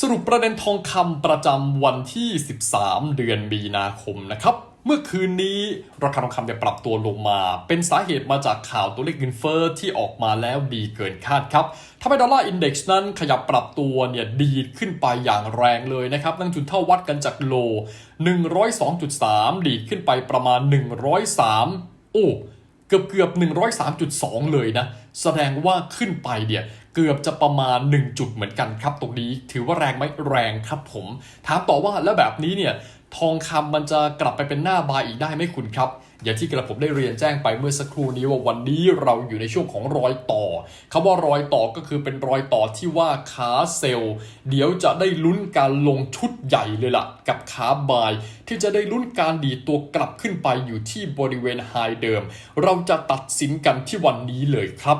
สรุปประเด็นทองคำประจำวันที่ 13 เดือนมีนาคมนะครับ เมื่อคืนนี้ราคาทองคำเนี่ยปรับตัวลงมา เป็นสาเหตุมาจากข่าวตัวเลขเงินเฟ้อที่ออกมาแล้วดีเกินคาดครับทำให้ดอลลาร์อินเด็กซ์นั้นขยับปรับตัวเนี่ยดีดขึ้นไปอย่างแรงเลยนะครับ นั่งจุดเท่าวัดกันจากโล 102.3 ดีดขึ้นไปประมาณ 103 โอ้ เกือบเกือบ103.2 เลยนะ แสดงว่าขึ้นไปเนี่ยเกือบจะประมาณ 1 จุดเหมือนกันครับ ตรงนี้ถือว่าแรงไหมแรงครับผม ถามต่อว่าแล้วแบบนี้เนี่ยทองคำมันจะกลับไปเป็นหน้าบายอีกได้ไหมคุณครับ อย่างที่กระผมได้เรียนแจ้งไปเมื่อสักครู่นี้ว่าวันนี้เราอยู่ในช่วงของรอยต่อคำว่ารอยต่อก็คือเป็นรอยต่อที่ว่าขาเซลล์เดี๋ยวจะได้ลุ้นการลงชุดใหญ่เลยล่ะ กับขาบาย ที่จะได้ลุ้นการดีตัวกลับขึ้นไปอยู่ที่บริเวณไฮเดิม เราจะตัดสินกันที่วันนี้เลยครับ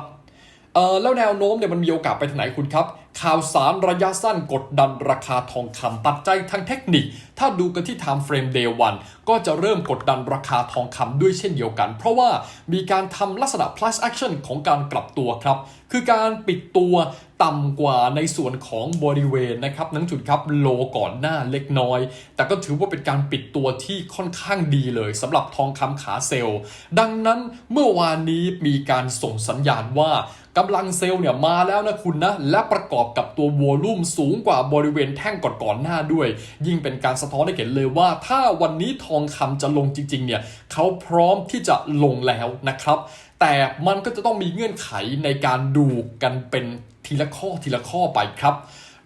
เออแล้วแนวโน้มเนี่ยมันมีโอกาสไปทางไหนคุณครับ ข่าวสารระยะสั้นกดดันราคาทองคำปัจจัยทางเทคนิค ถ้าดูกันที่ time frame day 1ก็จะเริ่มกดดันราคาทองคำด้วยเช่นเดียวกัน เพราะว่ามีการทำลักษณะ price action ของการกลับตัวครับ คือการปิดตัวต่ำกว่าในส่วนของบริเวณนะครับนังจุดครับโลก่อนหน้าเล็กน้อย แต่ก็ถือว่าเป็นการปิดตัวที่ค่อนข้างดีเลยสำหรับทองคำขาเซลล์ดังนั้นเมื่อวานนี้มีการส่งสัญญาณว่า กำลังเซลล์เนี่ยมาแล้วนะคุณนะ และประกอบกับตัววอลุ่มสูงกว่าบริเวณแท่งก่อนๆหน้าด้วย ยิ่งเป็นการสะท้อนให้เห็นเลยว่า ถ้าวันนี้ทองคำจะลงจริงๆเนี่ยเขาพร้อมที่จะลงแล้วนะครับ แต่มันก็จะต้องมีเงื่อนไขในการดูกันเป็นทีละข้อทีละข้อไปครับ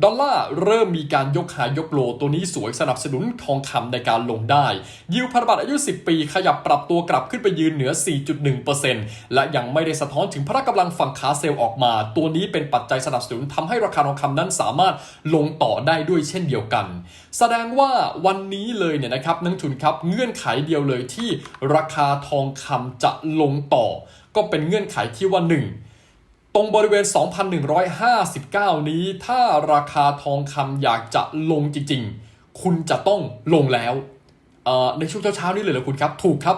ดอลลาร์เริ่มมีการยกหายกโลตัวนี้สวยสนับสนุนทองคำในการลงได้ ยิวพันธบัตรอายุ 10 ปี ขยับปรับตัวกลับขึ้นไปยืนเหนือ 4.1%และยังไม่ได้สะท้อนถึงพละกำลังฝั่งขาเซลล์ออกมา ตัวนี้เป็นปัจจัยสนับสนุนทำให้ราคาทองคำนั้นสามารถลงต่อได้ด้วยเช่นเดียวกัน แสดงว่าวันนี้เลยเนี่ยนะครับนักทุนครับเงื่อนไขเดียวเลยที่ราคาทองคำจะลงต่อ ก็เป็นเงื่อนไขที่ว่า1 ตรงบริเวณ 2,159 นี้ ถ้าราคาทองคำอยากจะลงจริงๆ คุณจะต้องลงแล้ว ในช่วงเช้าๆนี้เลยเหรอคุณครับ ถูกครับ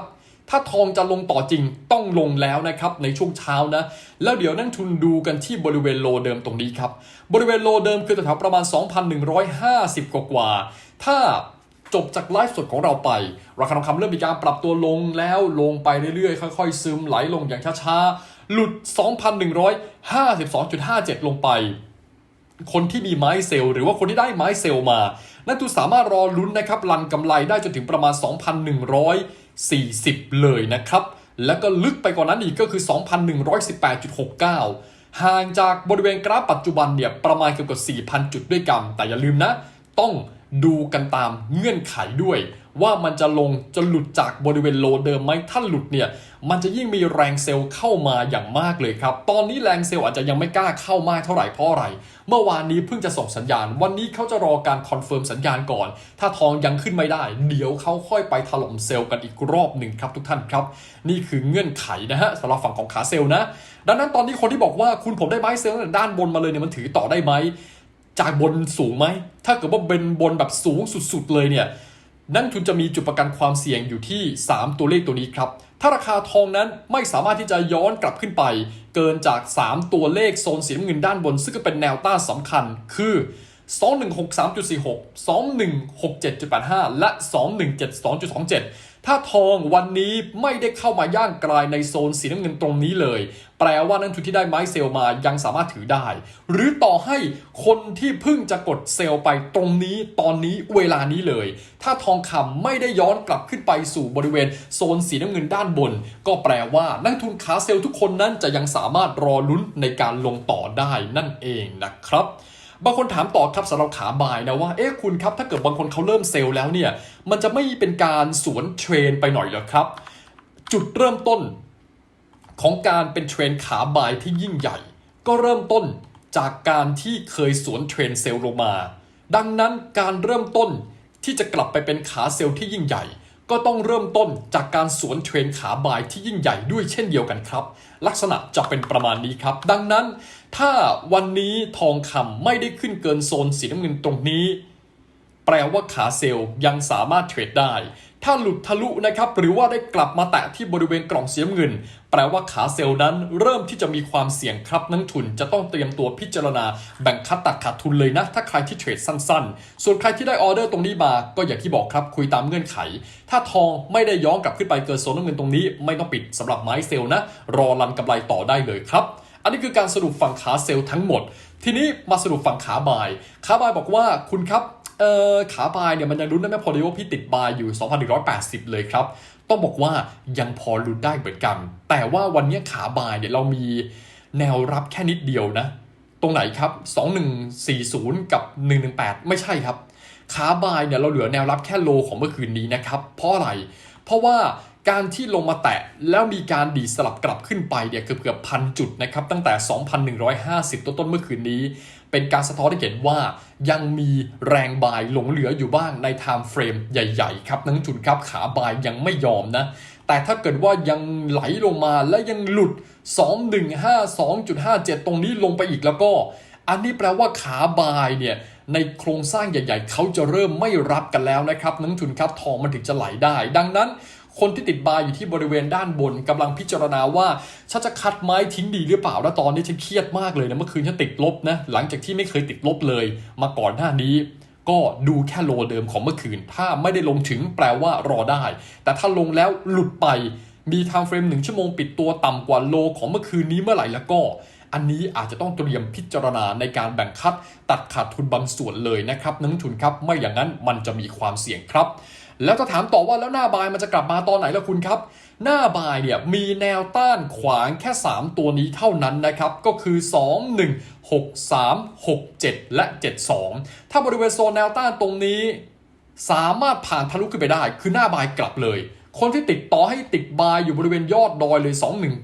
ถ้าทองจะลงต่อจริงต้องลงแล้วนะครับ ในช่วงเช้านะ แล้วเดี๋ยวนั่งทุนดูกันที่บริเวณโลเดิมตรงนี้ครับ บริเวณโลเดิมคือแถวๆประมาณ 2,150 กว่าๆถ้าจบจากไลฟ์สดของเราไป ราคาทองคำเริ่มมีการปรับตัวลงแล้วลงไปเรื่อยๆ ค่อย ๆ ซึมไหลลงอย่างช้าๆ หลุด 2,152.57 ลงไป คนที่มีไม้เซลล์หรือว่าคนที่ได้ไม้เซลล์มานั่นทุนสามารถรอลุ้นนะครับรันกำไรได้จนถึงประมาณ 2,140 เลยนะครับ แล้วก็ลึกไปกว่านั้นอีกก็คือ 2,118.69 ห่างจากบริเวณกราฟปัจจุบันเนี่ยประมาณเกือบกับ4,000 จุดด้วยกัน แต่อย่าลืมนะ ต้อง ดูกันตามเงื่อนไขด้วย ว่ามันจะลงจะหลุดจากบริเวณโลเดิมไหมถ้าหลุดเนี่ยมันจะยิ่งมีแรงเซลล์เข้ามาอย่างมากเลยครับ ตอนนี้แรงเซลล์อาจจะยังไม่กล้าเข้ามากเท่าไหร่เพราะอะไร เมื่อวานนี้เพิ่งจะส่งสัญญาณ วันนี้เขาจะรอการคอนเฟิร์มสัญญาณก่อน ถ้าทองยังขึ้นไม่ได้ เดี๋ยวเขาค่อยไปถล่มเซลล์กันอีกรอบหนึ่งครับทุกท่านครับ นี่คือเงื่อนไขนะฮะสำหรับฝั่งของขาเซลล์นะ ดังนั้นตอนนี้คนที่บอกว่าคุณผมได้ไม้เซลล์ตั้งแต่ด้านบนมาเลยเนี่ยมันถือต่อได้ไหม จากบนสูงไหม ถ้าเกิดว่าเป็นบนแบบสูงสุดๆเลยเนี่ย นั่นทุนจะมีจุดประกันความเสี่ยงอยู่ที่ 3 ตัวเลขตัวนี้ครับ ถ้าราคาทองนั้นไม่สามารถที่จะย้อนกลับขึ้นไป เกินจาก 3 ตัวเลขโซนสีน้ำเงินด้านบน ซึ่งก็เป็นแนวต้านสำคัญ คือ 2163.46 2167.85 และ 2172.27 ถ้าทองวันนี้ไม่ได้เข้ามาย่างกลายในโซนสีน้ำเงินตรงนี้เลย แปลว่านักทุนที่ได้ไม้เซลมายังสามารถถือได้ หรือต่อให้คนที่เพิ่งจะกดเซลไปตรงนี้ตอนนี้เวลานี้เลย ถ้าทองคำไม่ได้ย้อนกลับขึ้นไปสู่บริเวณโซนสีน้ำเงินด้านบน ก็แปลว่านักทุนขาเซลทุกคนนั้นจะยังสามารถรอลุ้นในการลงต่อได้นั่นเองนะครับ บางคนถามต่อครับสำหรับขาบายนะว่าเอ๊ะคุณครับถ้าเกิดบางคนเขาเริ่มเซลล์แล้วเนี่ยมันจะไม่เป็นการสวนเทรนไปหน่อยเหรอครับ จุดเริ่มต้นของการเป็นเทรนขาบายที่ยิ่งใหญ่ ก็เริ่มต้นจากการที่เคยสวนเทรนเซลล์ลงมา ดังนั้นการเริ่มต้นที่จะกลับไปเป็นขาเซลล์ที่ยิ่งใหญ่ ก็ต้องเริ่มต้นจากการสวนเทรนขาบายที่ยิ่งใหญ่ด้วยเช่นเดียวกันครับ ลักษณะจะเป็นประมาณนี้ครับ ดังนั้น ถ้าวันนี้ทองคำไม่ได้ขึ้นเกินโซนสีน้ำเงินตรงนี้ แปลว่าขาเซลล์ยังสามารถเทรดได้ ถ้าหลุดทะลุนะครับหรือว่าได้กลับมาแตะที่บริเวณกล่องเสียเงิน แปลว่าขาเซลล์นั้นเริ่มที่จะมีความเสี่ยงครับนักทุนจะต้องเตรียมตัวพิจารณาแบ่งคัดตัดขาดทุนเลยนะ ถ้าใครที่เทรดสั้นๆ ส่วนใครที่ได้ออเดอร์ตรงนี้มาก็อย่างที่บอกครับคุยตามเงื่อนไข ถ้าทองไม่ได้ย้อนกลับขึ้นไปเกินโซนน้ำเงินตรงนี้ ไม่ต้องปิดสำหรับไม้เซลล์นะรอรันกำไรต่อได้เลยครับ อันนี้คือการสรุปฝั่งขาเซลล์ทั้งหมด ทีนี้มาสรุปฝั่งขาบายขาบายบอกว่าคุณครับเอ่อขาบายเนี่ยมันยังลุ้นได้ไม่พอดีว่าพี่ติดบายอยู่ 2,180 เลยครับ ต้องบอกว่ายังพอลุ้นได้เหมือนกัน แต่ว่าวันนี้ขาบายเนี่ยเรามีแนวรับแค่นิดเดียวนะ ตรงไหนครับ 2140 กับ 118 ไม่ใช่ครับ ขาบายเนี่ยเราเหลือแนวรับแค่โลของเมื่อคืนนี้นะครับ เพราะอะไร เพราะว่าการที่ลงมาแตะแล้วมีการดีสลับกลับขึ้นไปเนี่ยเกือบเกือบพันจุดนะครับตั้งแต่ 2,150 ต้นต้นๆเมื่อคืนนี้ เป็นการสะท้อนให้เห็นว่ายังมีแรงบายหลงเหลืออยู่บ้างในไทม์เฟรมใหญ่ๆ ครับนักลงทุนครับขาบายยังไม่ยอมนะ แต่ถ้าเกิดว่ายังไหลลงมาและยังหลุด 215 2.57 ตรงนี้ลงไปอีกแล้วก็ อันนี้แปลว่าขาบายเนี่ย ในโครงสร้างใหญ่ ๆ เขาจะเริ่มไม่รับกันแล้วนะครับนักทุนครับทองมันถึงจะไหลได้ ดังนั้นคนที่ติดบายอยู่ที่บริเวณด้านบนกำลังพิจารณาว่าฉันจะคัดไม้ทิ้งดีหรือเปล่าแล้วตอนนี้ฉันเครียดมากเลยนะเมื่อคืนฉันติดลบนะหลังจากที่ไม่เคยติดลบเลย มาก่อนหน้านี้ ก็ดูแค่โลเดิมของเมื่อคืน ถ้าไม่ได้ลงถึงแปลว่ารอได้ แต่ถ้าลงแล้วหลุดไปมีไทม์เฟรมหนึ่งชั่วโมงปิดตัวต่ำกว่าโลของเมื่อคืนนี้เมื่อไหร่แล้วก็ อันนี้อาจจะต้องเตรียมพิจารณาในการแบ่งคัด ตัดขาดทุนบางส่วนเลยนะครับนักลงทุนครับไม่อย่างนั้นมันจะมีความเสี่ยงครับ แล้วจะถามต่อว่าแล้วหน้าบายมันจะกลับมาตอนไหนล่ะคุณครับหน้าบายเนี่ยมีแนวต้านขวางแค่ 3 ตัวนี้เท่านั้นนะครับ ก็คือ 2 1 6 3 6 7 และ 72 ถ้าบริเวณโซนแนวต้านตรงนี้ สามารถผ่านทะลุขึ้นไปได้ คือหน้าบายกลับเลย คนที่ติดต่อให้ติดบายอยู่บริเวณยอดดอยเลย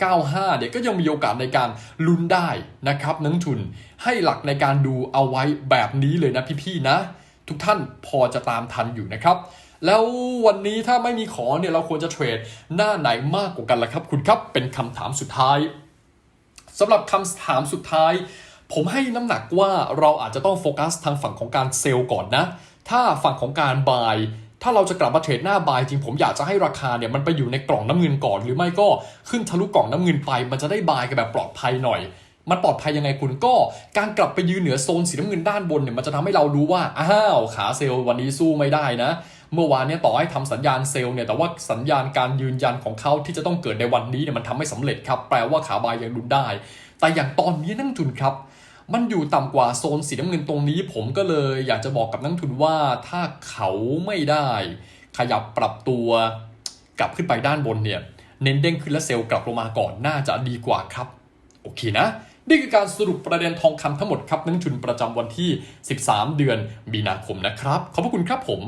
2195เนี่ยก็ยังมีโอกาสในการลุ้นได้นะครับนักทุนให้หลักในการดูเอาไว้แบบนี้เลยนะพี่ๆนะ ทุกท่านพอจะตามทันอยู่นะครับ แล้ววันนี้ถ้าไม่มีขอเนี่ยเราควรจะเทรดหน้าไหนมากกว่ากันล่ะครับคุณครับเป็นคำถามสุดท้ายสำหรับคำถามสุดท้าย ผมให้น้ำหนักว่าเราอาจจะต้องโฟกัสทางฝั่งของการเซลล์ก่อนนะ ถ้าฝั่งของการบาย ถ้าเราจะกลับมาเทรดหน้าบายจริงผมอยากจะให้ราคาเนี่ยมันไปอยู่ในกล่องน้ำเงินก่อน หรือไม่ก็ขึ้นทะลุกล่องน้ำเงินไป มันจะได้บายกันแบบปลอดภัยหน่อย มันปลอดภัยยังไงคุณก็การกลับไปยืนเหนือโซนสีน้ำเงินด้านบนเนี่ยมันจะทำให้เรารู้ว่าอ้าวขาเซลล์วันนี้สู้ไม่ได้นะเมื่อวานเนี่ยต่อให้ทำสัญญาณเซลล์เนี่ยแต่ว่าสัญญาณการยืนยันของเขาที่จะต้องเกิดในวันนี้เนี่ยมันทำไม่สำเร็จครับ แปลว่าขาบายยังดุนได้ แต่อย่างตอนนี้นักลงทุนครับ มันอยู่ต่ำกว่าโซนสีน้ำเงินตรงนี้ ผมก็เลยอยากจะบอกกับนักทุนว่าถ้าเขาไม่ได้ ขยับปรับตัวกลับขึ้นไปด้านบนเนี่ย เน้นเด้งขึ้นและเซลล์กลับลงมาก่อนน่าจะดีกว่าครับ โอเคนะนี่คือการสรุปประเด็นทองคำทั้งหมดครับนักทุนประจำวันที่ 13 เดือนมีนาคมนะครับ ขอบพระคุณครับผม